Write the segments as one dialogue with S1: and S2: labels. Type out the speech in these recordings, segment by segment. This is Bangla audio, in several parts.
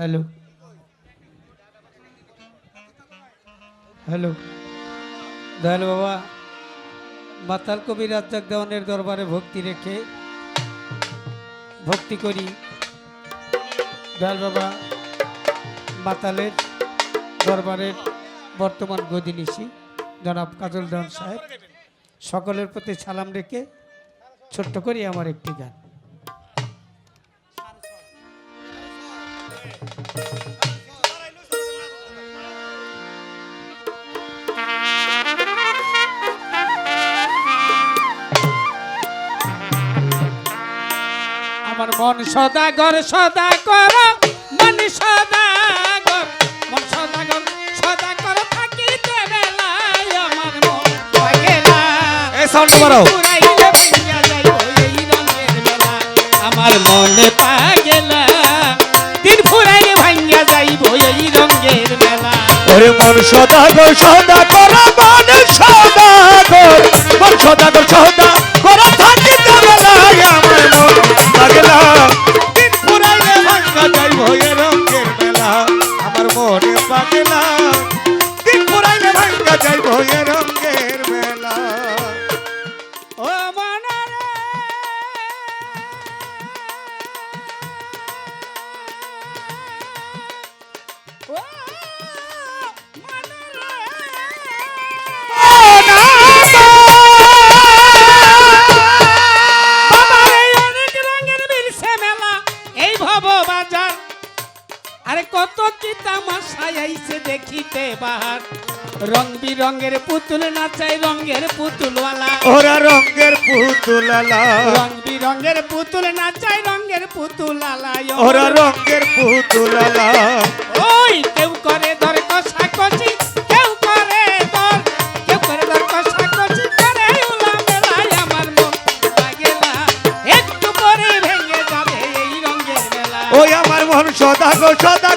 S1: হ্যালো। হ্যালো। দয়াল বাবা, মাতাল কবি রাজ্জাক দেওয়ানের দরবারে ভক্তি রেখে, ভক্তি করি। দয়াল বাবা, মাতালের দরবারের বর্তমান গদিনিশি জনাব কাজল দেওয়ান সাহেব, সকলের প্রতি সালাম রেখে ছোট্ট করি আমার একটি গান। আমার মন সদাগর সদা কর মন সদাগর মন সদাগর সদা কর থাকিতে বেলায় আমার মন
S2: সাউন্ড
S1: ভাইয়া যাইব এই রঙের বেলা আমার মনে পাগেলা দিন ফুরাইলে ভাইয়া যাইব এই রঙের বেলা
S2: ওরে মন সদাগর সদা কর মন সদাগর মন সদাগর সদা
S1: রং বিরঙের পুতুল নাচাই রঙের পুতুলওয়ালা।
S2: ওরা রঙের পুতুলালা
S1: রং বিরঙের পুতুল নাচাই রঙের পুতুল আলায়
S2: ওরা রঙের পুতুলালা
S1: ওই কেউ করে ধর কষা কষি কেউ করে ধর কেউ করে ধর কষা কষি করে উলা মেলায় আমার মন লাগেলা একটু পরে ভেঙে যাবে এই রঙের মেলা।
S2: ওই আমার মন সদা কর মন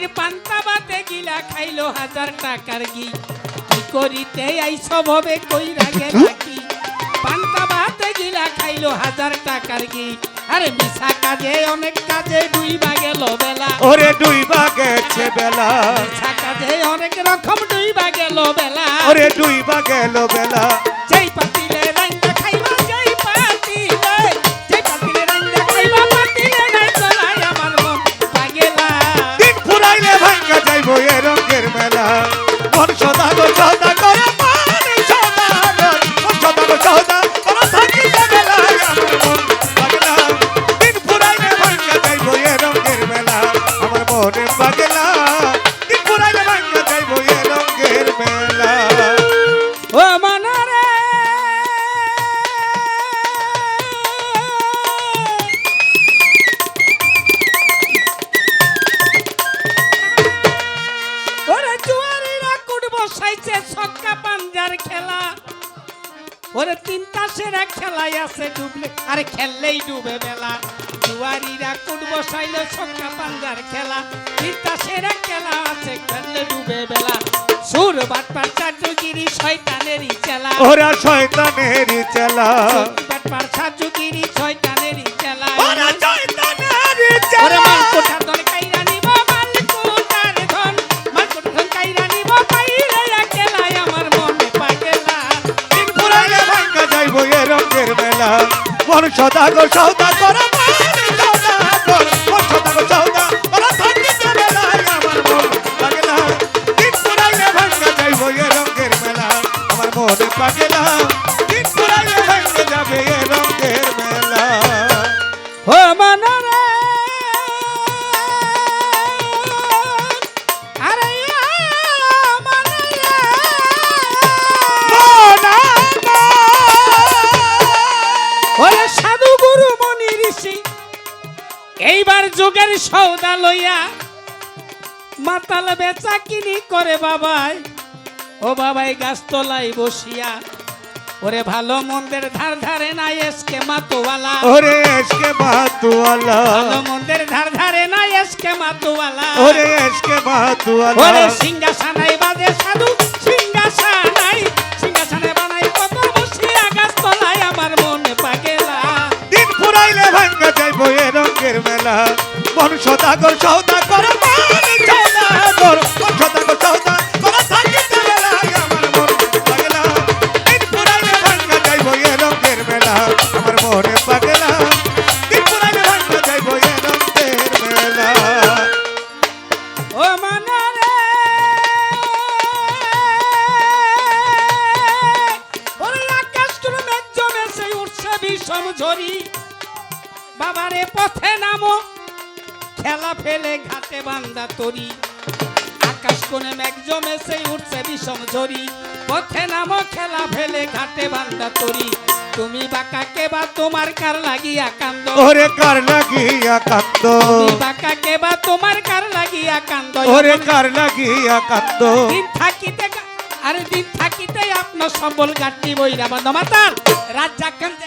S1: নারীর পান্তা বাতে গিলা খাইলো হাজার টাকার গি কি করিতে আইস ভবে কইরা গেলা কি? পান্তা বাতে গিলা খাইলো হাজার টাকার গি আরে মিশা কাজে অনেক কাজে ডুইবা গেল বেলা।
S2: ওরে ডুইবা গেছে বেলা।
S1: মিশা কাজে অনেক রকম ডুইবা গেল বেলা।
S2: ওরে ডুইবা গেল বেলা।
S1: যেই বসাইছে ছক্কা পাঞ্জার খেলা। ওরে তিনটা সেরা খেলাই আছে ডুবলে। আরে খেললেই ডুবে বেলা। জুয়ারিরা কুট বসাইলে ছক্কা পাঞ্জার খেলা। তিনটা সেরা খেলা আছে খেললে ডুবে বেলা। সুর বাটপার চাটুগিরি শয়তানেরই চেলা।
S2: ওরা শয়তানেরই চেলা।
S1: বাটপার চাটুগিরি মন
S2: সদাগর সদা কর সৌদা
S1: লইয়া মাতাল বেচা কিনি করে বাবাই। ও বাবাই গাছতলাই বসিয়া ওরে ভালো মন্দের ধার ধারে না এসকে মাতোয়ালা।
S2: ওরে এসকে বাতুয়ালা
S1: ভালো মন্দের ধার ধারে না এসকে মাতোয়ালা।
S2: ওরে এসকে বাতুয়ালা
S1: ওরে সিংহাসানাই বাজে সাধু সিংহাসানাই সিংহাসানে বানাই কত বসিয়া গাছতলায় আমার মনে পাগেলা।
S2: দিন ফুরাইলে ভাঙ্গা যাইব এ রঙের মেলা। মন সদাগর সৌদাগর মন সদাগর মন সদাগর সৌদাগর মন মনে
S1: বিষম ঝরি বাবারে পথে নামো খেলা ফেলে ঘাটে বান্দা তরি। আকাশ কোণে মেঘ জমেছে উঠছে বিষম ঝরি পথে নামো খেলা ফেলে ঘাটে বান্দা তরি। তুমি বাঁকা কে বা তোমার কার লাগিয়া কান্দ?
S2: ওরে কার লাগিয়া কান্দ?
S1: তুমি বাঁকা কে বা তোমার কার লাগিয়া কান্দ?
S2: ওরে কার লাগিয়া কান্দ?
S1: দিন থাকিতে আরে দিন থাকিতে আপনার সম্বল গাটি বইরা বন্ধ মাতাল রাজা কান্দে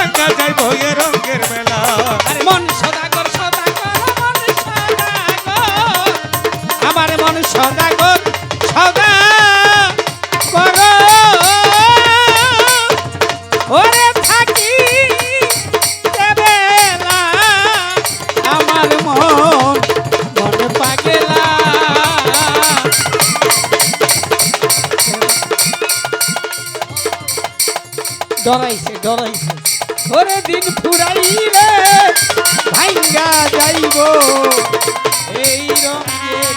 S2: ভাঙ্গা যাইব এ রঙের মেলা। মন
S1: সদাগর সদাগর, মন সদাগর। আমার মন সদাগর সদা কর ওরে থাকি আমার মন মন পাগেলা। ডরাইছে ডরাইছে। ওরে দিন ফুরাইলে ভাঙ্গা যাইব। এই রঙের